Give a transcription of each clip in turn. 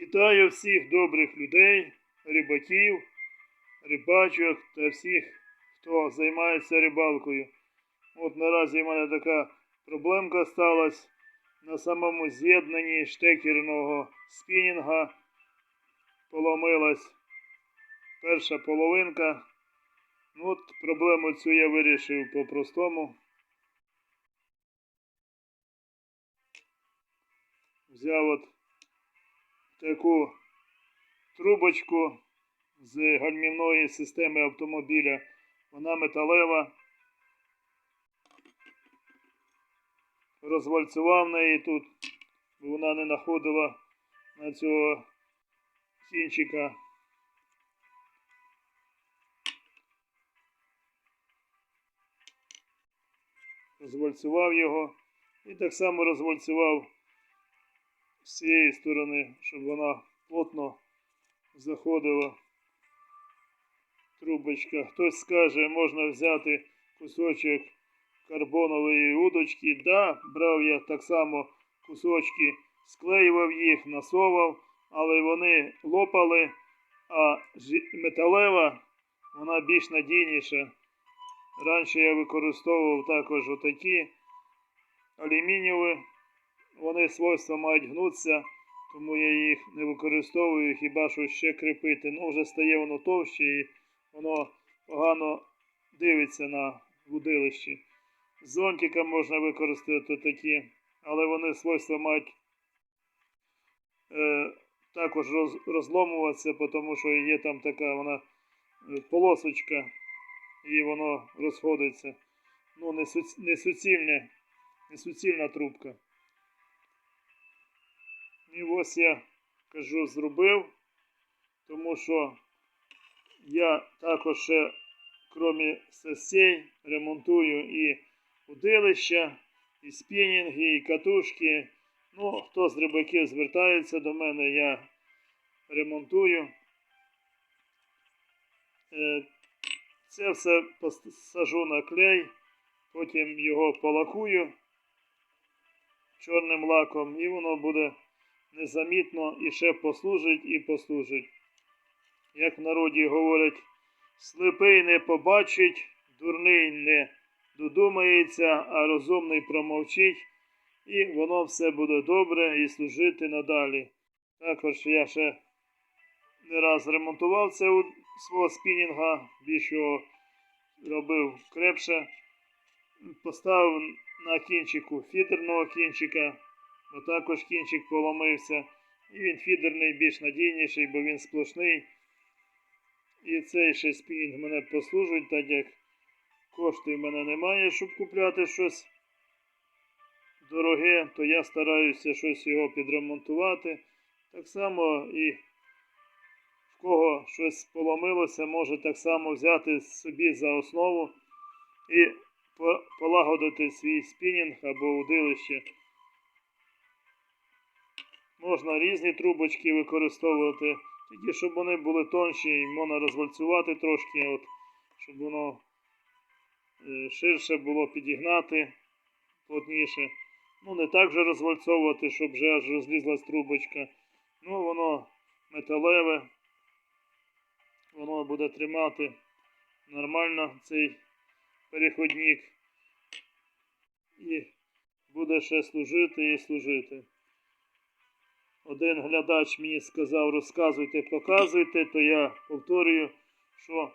Вітаю всіх добрих людей, рибаків, рибачок та всіх, хто займається рибалкою. От наразі в мене така проблемка сталася на самому з'єднанні штекерного спінінга. Поломилась перша половинка. Ну, от проблему цю я вирішив по-простому. Взяв от таку трубочку з гальмівної системи автомобіля. Вона металева. Розвальцював неї тут, бо вона не знаходила на цього кінчика. Розвальцював його і так само розвальцював з цієї сторони, щоб вона плотно заходила. Трубочка. Хтось скаже, можна взяти кусочок карбонової удочки. Да, брав я так само кусочки, склеював їх, насовав, але вони лопали, а металева вона більш надійніша. Раніше я використовував також отакі алюмінієві. Вони свойства мають гнутися, тому я їх не використовую, хіба що ще кріпити. Ну, вже стає воно товще і воно погано дивиться на вудилищі. З зонтика можна використати такі, але вони свойства мають е, також роз, розломуватися, тому що є там така вона е, полосочка, і воно розходиться. Ну, не суцільне, не суцільна трубка. І ось я кажу, зробив, тому що я також ще, крім сесей, ремонтую і удилища, і спінінги, і катушки. Ну, хто з рибаків звертається до мене, я ремонтую. Е, Це все посажу на клей, потім його полакую чорним лаком, і воно буде незамітно і ще послужить і послужить. Як в народі говорять, слепий не побачить, дурний не додумається, а розумний промовчить, і воно все буде добре і служити надалі. Також я ще не раз ремонтував це у свого спінінга, більш його робив крепше. Поставив на кінчику фідерного кінчика, бо також кінчик поломився. І він фідерний більш надійніший, бо він сплошний. І цей ще спінінг мене послужить, так як коштів в мене немає, щоб купляти щось дороге, то я стараюся щось його підремонтувати. Так само і в кого щось поломилося, може так само взяти собі за основу і полагодити свій спінінг або удилище. Можна різні трубочки використовувати, тільки щоб вони були тонші і можна розвальцювати трошки, от, щоб воно е, ширше було підігнати плотніше. Ну, не так же розвальцовувати, щоб вже аж розлізлась трубочка. Ну, воно металеве, воно буде тримати нормально цей переходник. І буде ще служити і служити. Один глядач мені сказав, розказуйте, показуйте, то я повторюю, що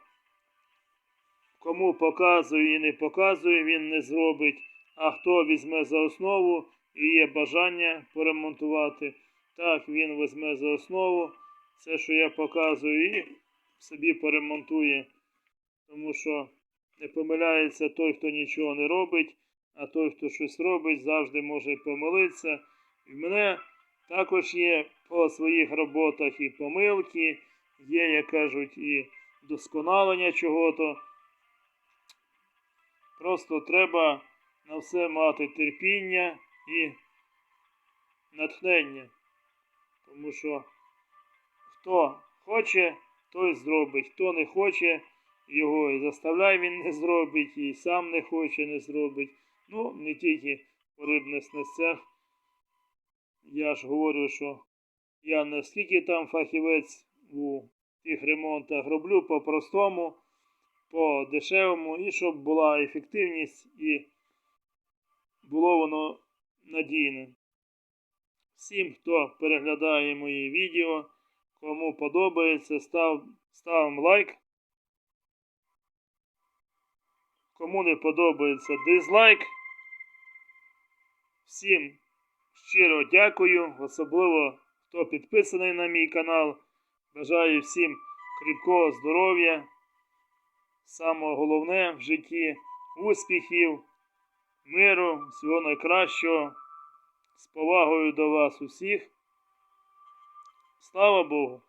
кому показую і не показую, він не зробить. А хто візьме за основу і є бажання поремонтувати, так він візьме за основу це, що я показую, і собі поремонтує. Тому що не помиляється той, хто нічого не робить, а той, хто щось робить, завжди може помилитися. І мене також є по своїх роботах і помилки, є, як кажуть, і вдосконалення чого-то. Просто треба на все мати терпіння і натхнення. Тому що хто хоче, той зробить, хто не хоче, його і заставляй він не зробить, і сам не хоче, не зробить. Ну, не тільки по рибних снастях. Я ж говорю, що Я не скільки там фахівець у тих ремонтах роблю по-простому, по дешевому, і щоб була ефективність і було воно надійне. Всім, хто переглядає мої відео, кому подобається, став, ставимо лайк. Кому не подобається дизлайк. Всім щиро дякую, особливо хто підписаний на мій канал. Бажаю всім кріпкого здоров'я. Саме головне в житті успіхів, миру, всього найкращого. З повагою до вас усіх. Слава Богу!